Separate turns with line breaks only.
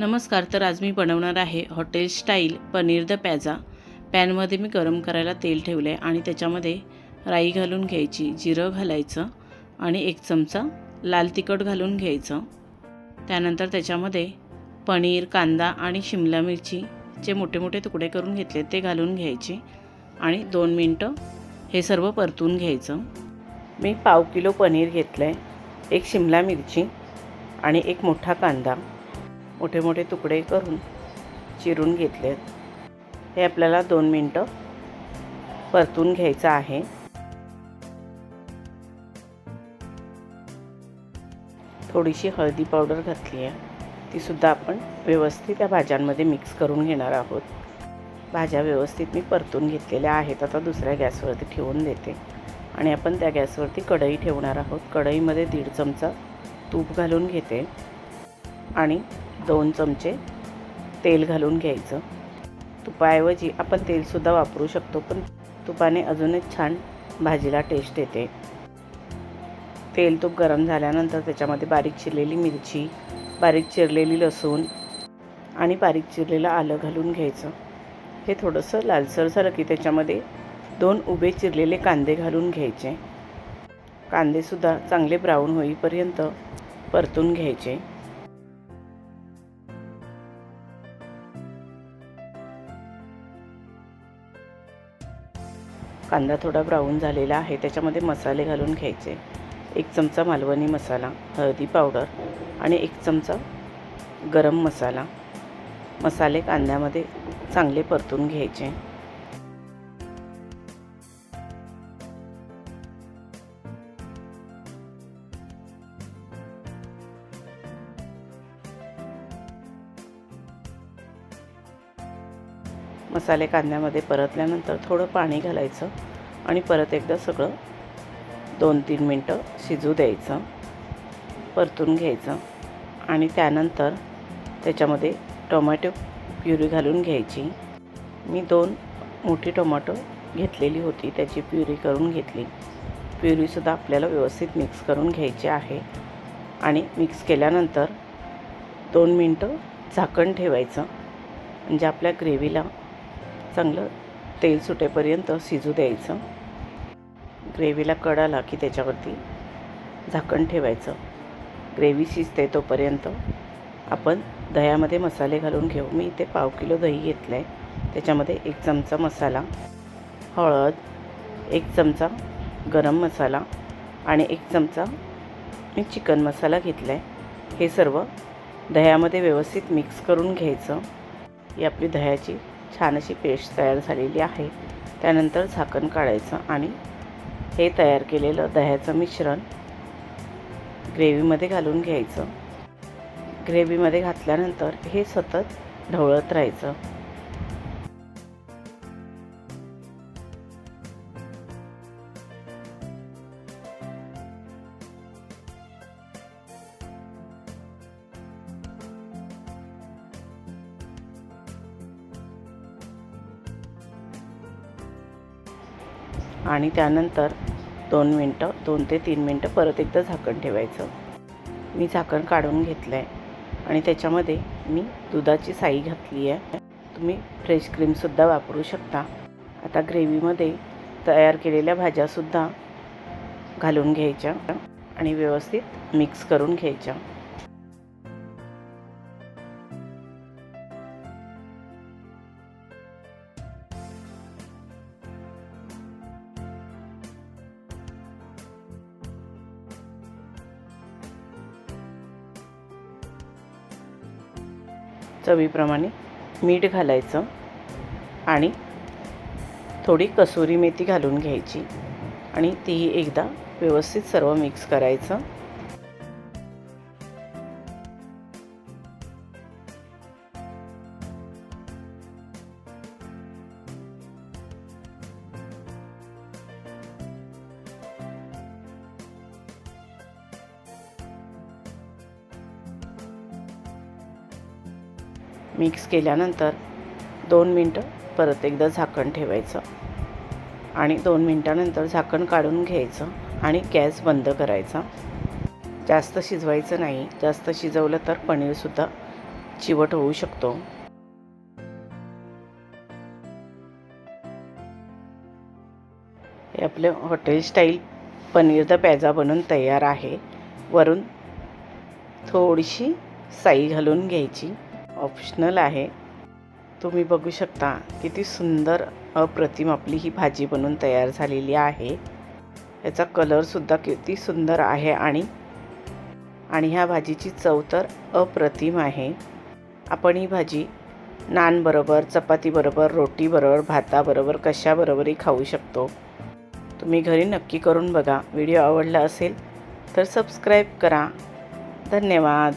नमस्कार तर आज मी बनवणार आहे हॉटेल स्टाईल पनीर द पॅझा. पॅनमध्ये मी गरम करायला तेल ठेवलं आहे आणि त्याच्यामध्ये राई घालून घ्यायची जिरं घालायचं आणि एक चमचा लाल तिखट घालून घ्यायचं. त्यानंतर त्याच्यामध्ये पनीर कांदा आणि शिमला मिरचीचे मोठे मोठे तुकडे करून घेतले ते घालून घ्यायचे आणि दोन मिनटं हे सर्व परतून घ्यायचं. मी पाव किलो पनीर घेतलं आहे एक शिमला मिरची आणि एक मोठा कांदा. मोठे मोठे तुकडे करून चिरून घेतले आहेत हे आपल्याला दोन मिनटं परतून घ्यायचं आहे. थोडीशी हळदी पावडर घातली आहे तीसुद्धा आपण व्यवस्थित त्या भाज्यांमध्ये मिक्स करून घेणार आहोत. भाज्या व्यवस्थित मी परतून घेतलेल्या आहेत. आता दुसऱ्या गॅसवरती ठेवून देते. आणि आपण त्या गॅसवरती कढई ठेवणार आहोत. कढईमध्ये दीड चमचा तूप घालून घेते. आणि दोन चमचे तेल घालून घ्यायचं. तुपाऐवजी आपण तेलसुद्धा वापरू शकतो पण तुपाने अजूनच छान भाजीला टेस्ट येते. तेल तूप गरम झाल्यानंतर त्याच्यामध्ये बारीक चिरलेली मिरची बारीक चिरलेली लसूण आणि बारीक चिरलेलं आलं घालून घ्यायचं. हे थोडंसं लालसर झालं की त्याच्यामध्ये दोन उभे चिरलेले कांदे घालून घ्यायचे. कांदेसुद्धा चांगले ब्राऊन होईपर्यंत परतून घ्यायचे. कांदा थोडा ब्राऊन झालेला आहे. त्याच्यामध्ये मसाले घालून घ्यायचे. एक चमचा मालवणी मसाला हळदी पावडर आणि एक चमचा गरम मसाला. मसाले कांद्यामध्ये चांगले परतून घ्यायचे. मसाले कांद्यामध्ये परतल्यानंतर थोडं पाणी घालायचं आणि परत एकदा सगळं दोन तीन मिनटं शिजू द्यायचं परतून घ्यायचं आणि त्यानंतर त्याच्यामध्ये टोमॅटो प्युरी घालून घ्यायची. मी दोन मोठी टोमॅटो घेतलेली होती त्याची प्युरी करून घेतली. प्युरीसुद्धा आपल्याला व्यवस्थित मिक्स करून घ्यायची आहे आणि मिक्स केल्यानंतर दोन मिनटं झाकण ठेवायचं. म्हणजे आपल्या ग्रेव्हीला चांगलं तेल सुटेपर्यंत शिजू द्यायचं. ग्रेव्हीला कड आला की त्याच्यावरती झाकण ठेवायचं. ग्रेव्ही शिजते तोपर्यंत आपण दह्यामध्ये मसाले घालून घेऊ. मी इथे पाव किलो दही घेतलं आहे त्याच्यामध्ये एक चमचा मसाला हळद एक चमचा गरम मसाला आणि एक चमचा मी चिकन मसाला घेतला आहे हे सर्व दह्यामध्ये व्यवस्थित मिक्स करून घ्यायचं. ही आपली दह्याची छान अशी पेस्ट तयार झालेली आहे. त्यानंतर झाकण काढायचं आणि हे तयार केलेलं दह्याचं मिश्रण ग्रेव्हीमध्ये घालून घ्यायचं. ग्रेव्हीमध्ये घातल्यानंतर हे सतत ढवळत राहायचं. आणि त्यानंतर दोन मिनटं दोन ते तीन मिनटं परत एकदा झाकण ठेवायचं. मी झाकण काढून घेतलं आहे आणि त्याच्यामध्ये मी दुधाची साई घातली आहे. तुम्ही फ्रेश क्रीमसुद्धा वापरू शकता. आता ग्रेव्हीमध्ये तयार केलेल्या भाज्यासुद्धा घालून घ्यायच्या आणि व्यवस्थित मिक्स करून घ्यायच्या. चवीप्रमाणे मीठ घालायचं आणि थोडी कसुरी मेथी घालून घ्यायची. आणि तीही एकदा व्यवस्थित सर्व मिक्स करायचं. मिक्स केल्यानंतर दोन मिनटं परत एकदा झाकण ठेवायचं आणि दोन मिनटानंतर झाकण काढून घ्यायचं आणि गॅस बंद करायचा. जास्त शिजवायचं नाही. जास्त शिजवलं तर पनीरसुद्धा चिवट होऊ शकतो. हे आपलं हॉटेल स्टाईल पनीर द प्याजा बनून तयार आहे. वरून थोडीशी साई घालून घ्यायची. ऑप्शनल आहे. तुम्ही बघू शकता किती सुंदर अप्रतिम आपली ही भाजी बनून तयार झालेली आहे. याचा कलरसुद्धा किती सुंदर आहे आणि आणि ह्या भाजीची चव तर अप्रतिम आहे. आपण ही भाजी नानबरोबर चपातीबरोबर रोटीबरोबर भाताबरोबर कशाबरोबरही खाऊ शकतो. तुम्ही घरी नक्की करून बघा. व्हिडिओ आवडला असेल तर सबस्क्राईब करा. धन्यवाद.